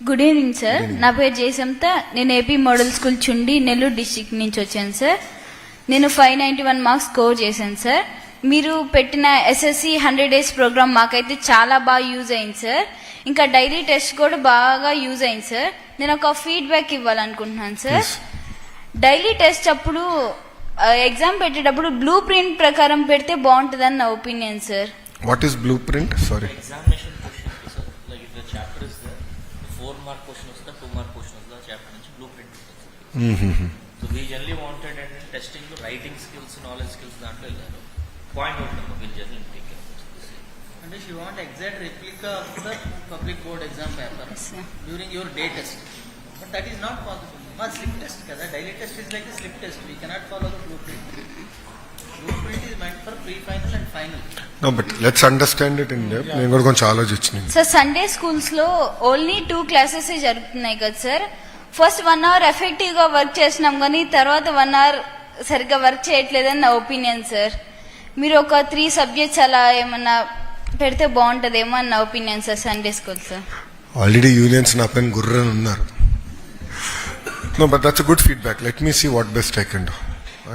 Good evening sir నా పేరు జయసంత. నేను AP model school Chundi Nellore district నుంచి వచ్చాను సార్ నేను five ninety one marks score చేశాను సార్ మీరు పెట్టిన ఎస్ఎస్సి హండ్రెడ్ డేస్ ప్రోగ్రామ్ మాకైతే చాలా బాగా యూజ్ అయింది సార్ ఇంకా డైలీ టెస్ట్ కూడా బాగా యూజ్ అయింది సార్ నేను ఒక ఫీడ్బ్యాక్ ఇవ్వాలనుకుంటున్నాను సార్. డైలీ టెస్ట్ అప్పుడు ఎగ్జామ్ పెట్టేటప్పుడు బ్లూ ప్రింట్ ప్రకారం పెడితే బాగుంటుందని నా opinion sir what is blue print sorry so we generally wanted and testing writing skills knowledge skills దాంట్లో వెళ్ళారు. Point out number general take అంటే she want exact replica of the public board exam paper. During your day test but that is not possible మా slip test కదా? Daily test is like slip test we cannot follow the blue print blue print is meant for pre final and final no but let's understand it in depth నేను కూడా కొంచెం ఆలోచించిన sir Sunday స్కూల్స్లో only two classes జరుగుతున్నాయి కదా sir first one hour ఎఫెక్టివ్గా work చేసినాం కానీ తర్వాత వన్ అవర్ సరిగ్గా వర్క్ చేయట్లేదని నా ఒపీనియన్ సార్ మీరు ఒక త్రీ సబ్జెక్ట్స్ అలా ఏమన్నా పెడితే బాగుంటదేమో అని నా opinion sir Sunday school sir already unions నా పైన గుర్రని ఉన్నారు. No but that's good feedback let me see what best I can do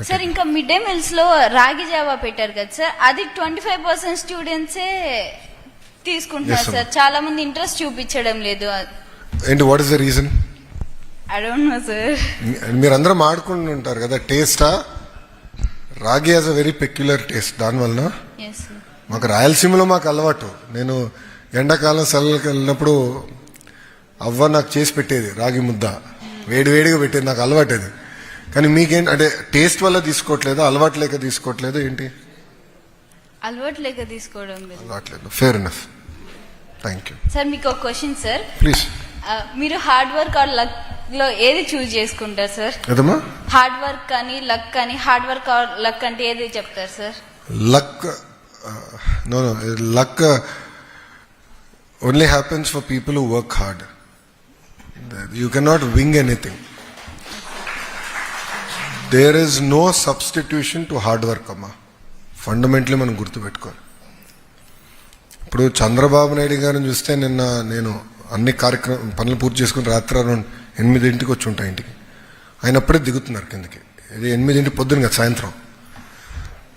sir ఇంకా మిడ్ డే మీల్స్లో రాగి జావా పెట్టారు కదా సార్ అది ట్వంటీ ఫైవ్ పర్సెంట్ స్టూడెంట్సే తీసుకుంటున్నారు సార్ చాలా మంది ఇంట్రెస్ట్ చూపించడం లేదు. ఏంటి what is the reason I don't know sir మీరందరం ఆడుకుంటూ ఉంటారు కదా టేస్టా ragi has a very peculiar taste sir మాకు రాయలసీమలో మాకు అలవాటు. నేను ఎండాకాలం సెలవులకు వెళ్ళినప్పుడు అవ్వ నాకు చేసి పెట్టేది రాగి ముద్ద. వేడి వేడిగా పెట్టేది నాకు అలవాటు అది. కానీ మీకేంటి అంటే టేస్ట్ వల్ల తీసుకోవట్లేదు అలవాటు లేక తీసుకోవట్లేదు ఏంటి? అలవాటు లేక తీసుకోవడం లేదు. అలవాట్లేదు fair enough thank you sir మీకు ఒక క్వశ్చన్ సార్ ప్లీజ్ మీరు హార్డ్ వర్క్ ఆర్ లక్ లో ఏది చూస్ చేసుకుంటారు సార్? ఏదమ్మా హార్డ్ వర్క్ కానీ లక్ కానీ హార్డ్ వర్క్ లక్ అంటే ఏది చెప్తారు sir? Luck no no luck only happens for people who work hard you cannot wing anything there is no substitution to hard work అమ్మా. Fundamentally మనం గుర్తుపెట్టుకోవాలి. ఇప్పుడు చంద్రబాబు నాయుడు గారిని చూస్తే నిన్న నేను అన్ని కార్యక్రమం పనులు పూర్తి చేసుకుని రాత్రి ఎనిమిదింటికి వచ్చి ఉంటాయి ఇంటికి. ఆయన అప్పుడే దిగుతున్నారు కిందకి. ఇది ఎనిమిదింటి పొద్దున కదా సాయంత్రం.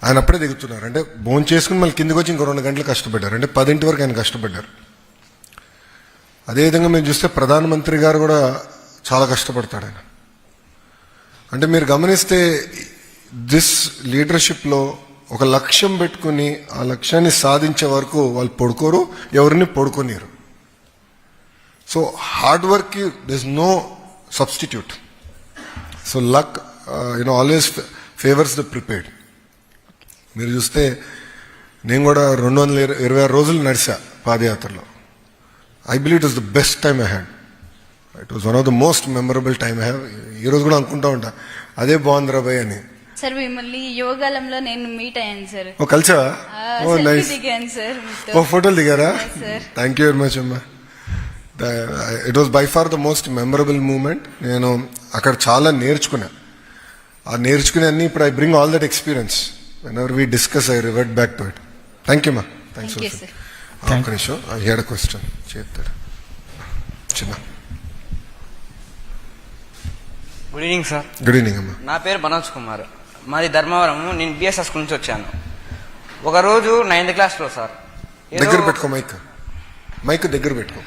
ఆయన అప్పుడే దిగుతున్నారు. అంటే భోజనం చేసుకుని మళ్ళీ కిందకి వచ్చి ఇంకో రెండు గంటలు కష్టపడ్డారు. అంటే పదింటి వరకు ఆయన కష్టపడ్డారు. అదేవిధంగా మేము చూస్తే ప్రధానమంత్రి గారు కూడా చాలా కష్టపడతాడు ఆయన. అంటే మీరు గమనిస్తే దిస్ లీడర్షిప్లో ఒక లక్ష్యం పెట్టుకుని ఆ లక్ష్యాన్ని సాధించే వరకు వాళ్ళు పడుకోరు ఎవరిని పడుకోనియరు so hard work this no substitute so luck you know always favours the prepared మీరు చూస్తే నేను కూడా రెండు వందల ఇర- ఇరవై ఆరు రోజులు నడిచా పాదయాత్రలో. I believe it was the best time I had it was one of the most memorable time I have ఈ రోజు కూడా అనుకుంటా ఉంటా. అదే బాగుంది రాబాయ్ అని. సార్ మిమ్మల్ని యోగాలంలో నేను మీట్ అయ్యాను సార్. ఓ కలిసావా? ఓ నైస్ దిగాను సార్ ఓ ఫోటోలు దిగారా. థ్యాంక్ యూ వెరీ మచ్ అమ్మా. It was by far the most memorable moment నేను అక్కడ చాలా నేర్చుకున్నా. ఆ నేర్చుకునే అన్ని ఇప్పుడు I bring all that experience whenever we discuss I revert back to it thank you మా థ్యాంక్స్ Thank you, sir. ఒక్క నిమిషం ఐ హేడ్ క్వశ్చన్ చేస్తాడు చిన్న good evening sir good evening అమ్మా నా పేరు మనోజ్ కుమార్. మాది ధర్మవరం నేను బిఎస్ఎస్ నుంచి వచ్చాను. ఒకరోజు నైన్త్ క్లాస్లో సార్. దగ్గర పెట్టుకో మైక్ మైక్ దగ్గర పెట్టుకో.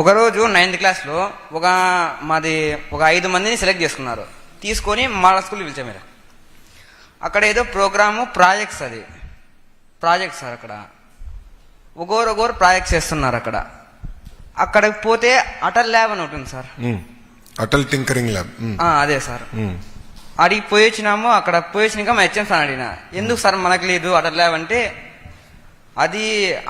ఒకరోజు నైన్త్ క్లాస్లో ఒక మాది ఒక ఐదు మందిని సెలెక్ట్ చేసుకున్నారు. తీసుకొని మా స్కూల్కి పిలిచాం మీరు అక్కడ ఏదో ప్రోగ్రాము ప్రాజెక్ట్స్ అది. ప్రాజెక్ట్స్ సార్ అక్కడ. ఒకరు ఒకరు ప్రాజెక్ట్స్ చేస్తున్నారు అక్కడ. అక్కడికి పోతే అటల్ ల్యాబ్ అని ఒకటి ఉంది సార్. Atal tinkering lab. అదే సార్. అడిగి పోయి వచ్చినాము అక్కడ పోయి వచ్చినాక మా హెచ్ఎం సార్ అడిగిన ఎందుకు సార్ మనకు లేదు అటల్ ల్యాబ్? అంటే అది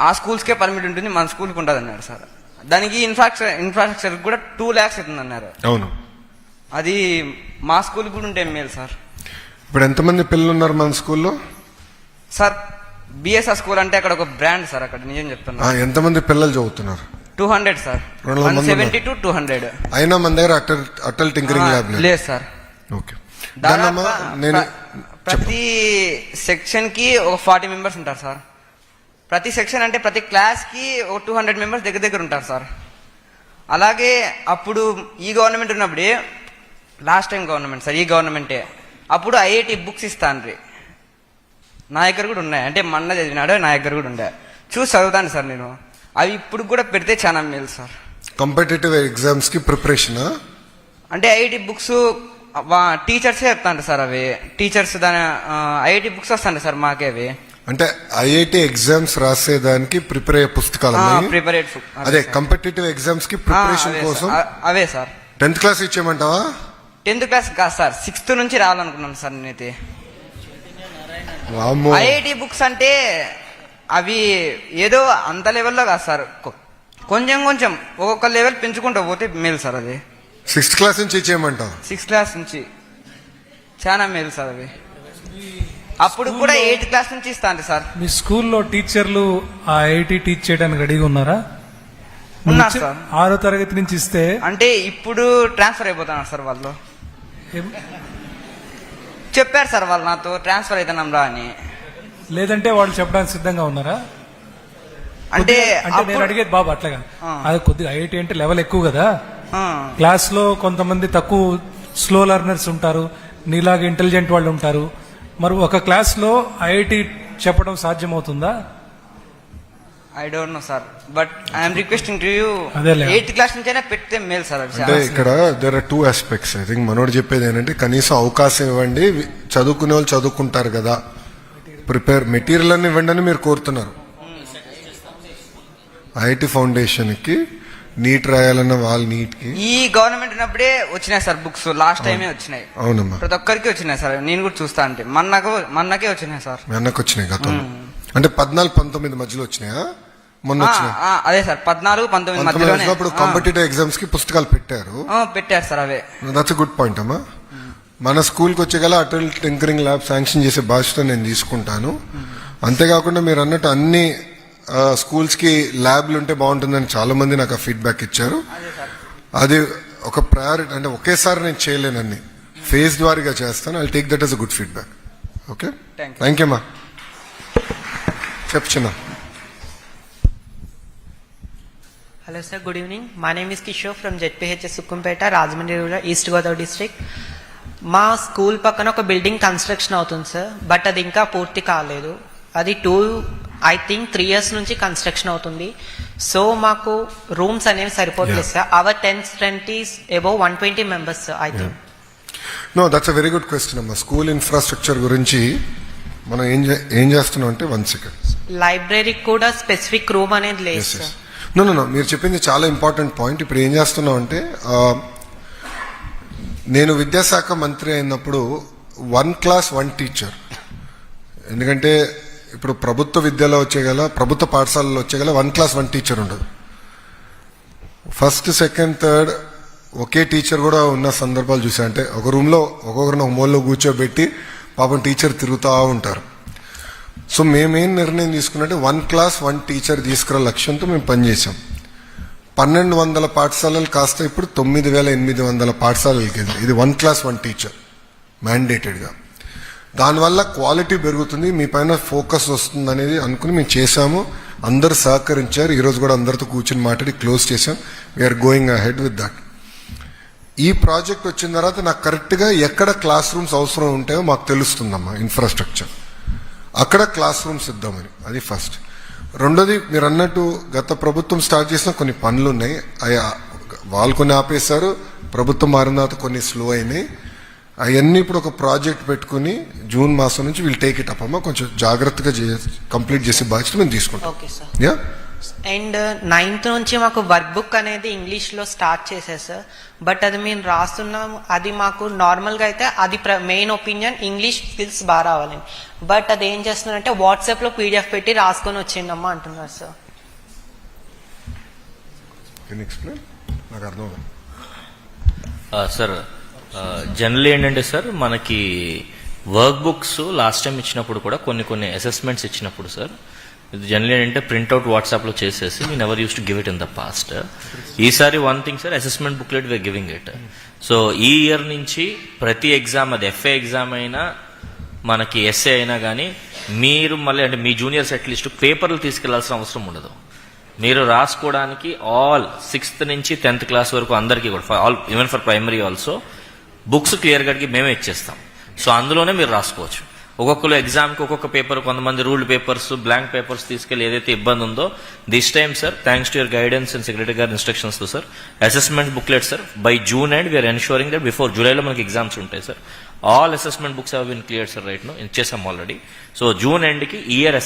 ఆ స్కూల్స్కే పర్మిట్ ఉంటుంది మన స్కూల్కి ఉంటుంది అన్నారు సార్. దానికి ఇన్ఫ్రాస్ట్రక్చర్ ఇన్ఫ్రాస్ట్రక్చర్ కూడా టూ ల్యాక్స్ అవుతుంది అన్నారు అవును. అది మా స్కూల్కి కూడా ఉంటే మేలు సార్ ఇప్పుడు ఎంతమంది పిల్లలు ఉన్నారు మన స్కూల్లో సార్ బిఎస్ఆర్ స్కూల్ అంటే అక్కడ ఒక బ్రాండ్ సార్ అక్కడ నిజం చెప్తున్నా. ఎంతమంది పిల్లలు చదువుతున్నారు? Two hundred sir seventy two two hundred అయినా మన దగ్గర అటల్ అటల్ టింకరింగ్ ల్యాబ్ లేదు. Sir okay. నేను ప్ర- ప్రతి సెక్షన్కి ఒక ఫార్టీ మెంబర్స్ ఉంటారు సార్ ప్రతి సెక్షన్ అంటే ప్రతి క్లాస్కి ఒక టూ హండ్రెడ్ మెంబర్స్ దగ్గర దగ్గర ఉంటారు సార్. అలాగే అప్పుడు ఈ గవర్నమెంట్ ఉన్నప్పుడే లాస్ట్ టైం గవర్నమెంట్ సార్ ఈ గవర్నమెంటే. అప్పుడు ఐఐటి బుక్స్ ఇస్తాను నా దగ్గర కూడా ఉన్నాయి. అంటే మొన్న చదివినాడు నా దగ్గర కూడా ఉండే. చూసి చదువుతాను సార్ నేను. అవి ఇప్పుడు కూడా పెడితే చాలా మేలు సార్. కాంపిటేటివ్ ఎగ్జామ్స్కి ప్రిపరేషన్ అంటే ఐఐటి బుక్స్ టీచర్సే చెప్తాంట సార్ అవి. టీచర్స్ దాని ఐఐటి బుక్స్ వస్తాంట సార్ మాకే అవి. అంటే ఐఐటి ఎగ్జామ్స్ రాసేదానికి ప్రిపేర్ అయ్యే పుస్తకాలు. ప్రిపరేట్ అదే కాంపిటేటివ్ ఎగ్జామ్స్కి ప్రిపరేషన్ కోసం అవే సార్. టెన్త్ క్లాస్ ఇచ్చేయమంటావా? టెన్త్ క్లాస్ కాదు సార్. సిక్స్త్ నుంచి రావాలనుకున్నాను సార్ నేనైతే. ఐఐటి బుక్స్ అంటే అవి ఏదో అంత లెవెల్లో కాదు సార్. కొంచెం కొంచెం ఒక్కొక్క లెవెల్ పెంచుకుంటూ పోతే మేలు సార్ అది. సిక్స్త్ క్లాస్ నుంచి ఇచ్చేయమంటావు? సిక్స్త్ క్లాస్ నుంచి. చాలా మేలు సార్ అవి. అప్పుడు కూడా ఎయిత్ క్లాస్ నుంచి ఇస్తా అంటే సార్. మీ స్కూల్లో టీచర్లు ఆ ఐఐటి టీచ్ చేయడానికి రెడీగా ఉన్నారా? ఉన్నారు నువ్వు సార్. ఆరో తరగతి నుంచి ఇస్తే అంటే ఇప్పుడు ట్రాన్స్ఫర్ అయిపోతున్నారు సార్ వాళ్ళు. చెప్పారు సార్ వాళ్ళు నాతో ట్రాన్స్ఫర్ అవుతున్నాం రా అని. లేదంటే వాళ్ళు చెప్పడానికి సిద్ధంగా ఉన్నారా? అంటే అంటే నేను అడిగేది బాబు అట్లాగా. అది కొద్దిగా ఐఐటి అంటే లెవెల్ ఎక్కువ కదా. క్లాస్లో కొంతమంది తక్కువ స్లో లెర్నర్స్ ఉంటారు నీలాగా ఇంటెలిజెంట్ వాళ్ళు ఉంటారు. మరి ఒక క్లాస్లో ఐఐటి చెప్పడం సాధ్యమవుతుందా I don't know sir but I'm requesting to you. Eighth class నుంచైనా పెడితే మేలు సార్ అంటే. ఇక్కడ there are two aspects I think మనోడు చెప్పేది ఏంటంటే కనీసం అవకాశం ఇవ్వండి చదువుకునే వాళ్ళు చదువుకుంటారు కదా ప్రిపేర్ మెటీరియల్ అన్ని ఇవ్వండి అని మీరు కోరుతున్నారు ఐఐటి ఫౌండేషన్కి నీట్ రాయాలన్న వాళ్ళ నీట్కి ఈ గవర్నమెంట్ ఉన్నప్పుడే వచ్చినాయి సార్ బుక్స్. లాస్ట్ టైమే వచ్చినాయి. అవునమ్మా. ప్రతి ఒక్కరికి వచ్చినాయి సార్. నేను కూడా చూస్తా అంటే మన్నకు మన్నకే వచ్చినాయి సార్. మీ అన్నకు వచ్చినాయి గతంలో. అంటే పద్నాలుగు పంతొమ్మిది మధ్యలో వచ్చినాయా? మొన్న ఆ, అదే సార్. పద్నాలుగు పంతొమ్మిది మధ్యలోనే. వచ్చినప్పుడు కాంపిటేటివ్ ఎగ్జామ్స్కి పుస్తకాలు పెట్టారు. ఆ, పెట్టారు సార్ అవే. దట్స్ గుడ్ పాయింట్ అమ్మా. మన స్కూల్కి వచ్చే గల అటల్ టింకరింగ్ ల్యాబ్ శాంక్షన్ చేసే బాధ్యత నేను తీసుకుంటాను. అంతేకాకుండా మీరు అన్నట్టు అన్ని స్కూల్స్కి ల్యాబ్లు ఉంటే బాగుంటుందని చాలా మంది నాకు ఆ ఫీడ్బ్యాక్ ఇచ్చారు. అది ఒక ప్రయారిటీ అంటే ఒకేసారి నేను చేయలేనన్ని ఫేజ్ ద్వారీగా చేస్తాను. I take that as a good feedback okay. Thank you చెప్పు చిన్న. Hello sir, good evening. My name is Kishore from ZPHS Sukkumpeta, Rajahmundry Rural, East Godavari district. మా స్కూల్ పక్కన ఒక బిల్డింగ్ కన్స్ట్రక్షన్ అవుతుంది సార్ బట్ అది ఇంకా పూర్తి కాలేదు. అది two I think three years నుంచి కన్స్ట్రక్షన్ అవుతుంది. సో మాకు రూమ్స్ అనేవి సరిపోట్లేదు sir. Our ten twenties above one twenty members I think no that's a very good question అమ్మా స్కూల్ ఇన్ఫ్రాస్ట్రక్చర్ గురించి మనం ఏం ఏం చేస్తున్నాం అంటే వన్ సెకండ్ లైబ్రరీకి కూడా స్పెసిఫిక్ రూమ్ అనేది లేదు సార్ నో నో నో మీరు చెప్పింది చాలా ఇంపార్టెంట్ పాయింట్ ఇప్పుడు ఏం చేస్తున్నాం అంటే నేను విద్యాశాఖ మంత్రి అయినప్పుడు వన్ క్లాస్ వన్ టీచర్ ఎందుకంటే ఇప్పుడు ప్రభుత్వ విద్యలో వచ్చేగల ప్రభుత్వ పాఠశాలలో వచ్చేగల వన్ క్లాస్ వన్ టీచర్ ఉండదు. ఫస్ట్ సెకండ్ థర్డ్ ఒకే టీచర్ కూడా ఉన్న సందర్భాలు చూసా. అంటే ఒక రూమ్లో ఒక్కొక్కరిని ఒక మూలలో కూర్చోబెట్టి పాపం టీచర్ తిరుగుతూ ఉంటారు. సో మేమేం నిర్ణయం తీసుకున్నట్టే వన్ క్లాస్ వన్ టీచర్ తీసుకురా లక్ష్యంతో మేము పనిచేసాం పన్నెండు వందల పాఠశాలలు కాస్త ఇప్పుడు తొమ్మిది వేల ఎనిమిది వందల పాఠశాలలకి ఇది వన్ క్లాస్ వన్ టీచర్ మ్యాండేటెడ్గా దానివల్ల క్వాలిటీ పెరుగుతుంది మీ పైన ఫోకస్ వస్తుంది అనేది అనుకుని మేము చేశాము. అందరు సహకరించారు. ఈరోజు కూడా అందరితో కూర్చుని మాట్లాడి క్లోజ్ చేశాం. We are going ahead with that ఈ ప్రాజెక్ట్ వచ్చిన తర్వాత నాకు కరెక్ట్గా ఎక్కడ క్లాస్ రూమ్స్ అవసరం ఉంటాయో మాకు తెలుస్తుందమ్మా ఇన్ఫ్రాస్ట్రక్చర్ అక్కడ క్లాస్ రూమ్స్ ఇద్దామని అది ఫస్ట్ రెండోది మీరు అన్నట్టు గత ప్రభుత్వం స్టార్ట్ చేసిన కొన్ని పనులు ఉన్నాయి. అవి వాళ్ళు కొన్ని ఆపేశారు. ప్రభుత్వం మారిన తర్వాత కొన్ని స్లో అయినాయి. అవన్నీ ఇప్పుడు ఒక ప్రాజెక్ట్ పెట్టుకుని జూన్ మాసం నుంచి వీళ్ళు టేక్ ఇట్ అప్ అమ్మా కొంచెం జాగ్రత్తగా కంప్లీట్ చేసే బాధ్యత మేము తీసుకుంటాం. Okay sir ya and ninth నుంచి మాకు వర్క్ బుక్ అనేది ఇంగ్లీష్లో స్టార్ట్ చేసేది సార్ బట్ అది మేము రాస్తున్నాము అది మాకు నార్మల్గా అయితే అది మెయిన్ ఒపీనియన్ ఇంగ్లీష్ స్కిల్స్ బాగా రావాలని బట్ అది ఏం చేస్తున్నారంటే వాట్సాప్లో పీడిఎఫ్ పెట్టి రాసుకొని వచ్చిందమ్మా అంటున్నారు సార్ కెన్ ఎక్స్ప్లెయిన్ నాకు అర్థం. సార్ జనరల్ ఏంటంటే సార్ మనకి వర్క్ బుక్స్ లాస్ట్ టైం ఇచ్చినప్పుడు కూడా కొన్ని కొన్ని అసెస్మెంట్స్ ఇచ్చినప్పుడు సార్ ఇది జనరల్ ఏంటంటే ప్రింట్అవుట్ వాట్సాప్లో చేసేసి we never use to give it in the past ఈసారి one thing sir assessment booklet we are giving it so ఈ ఇయర్ నుంచి ప్రతి ఎగ్జామ్ అది ఎఫ్ఏ ఎగ్జామ్ అయినా మనకి ఎస్ఏ అయినా కానీ మీరు మళ్ళీ అంటే మీ జూనియర్స్ అట్లీస్ట్ పేపర్లు తీసుకెళ్ళాల్సిన అవసరం ఉండదు. మీరు రాసుకోవడానికి ఆల్ సిక్స్త్ నుంచి టెన్త్ క్లాస్ వరకు అందరికీ కూడా all even for primary also books clear కట్కి మేమే ఇచ్చేస్తాం. సో అందులోనే మీరు రాసుకోవచ్చు. ఒక్కొక్కరు ఎగ్జామ్కి ఒక్కొక్క పేపర్ కొంతమంది రూల్డ్ పేపర్స్ బ్లాంక్ పేపర్స్ తీసుకెళ్ళి ఏదైతే ఇబ్బంది ఉందో this time sir thanks to your guidance and secretary గారి ఇన్స్ట్రక్షన్స్తో sir assessment booklet sir by June and we are ensuring that before జూలైలో మనకి ఎగ్జామ్స్ ఉంటాయి sir. All assessment books have been clear sir right ఇచ్చేసాం already. So June ఎండ్కి year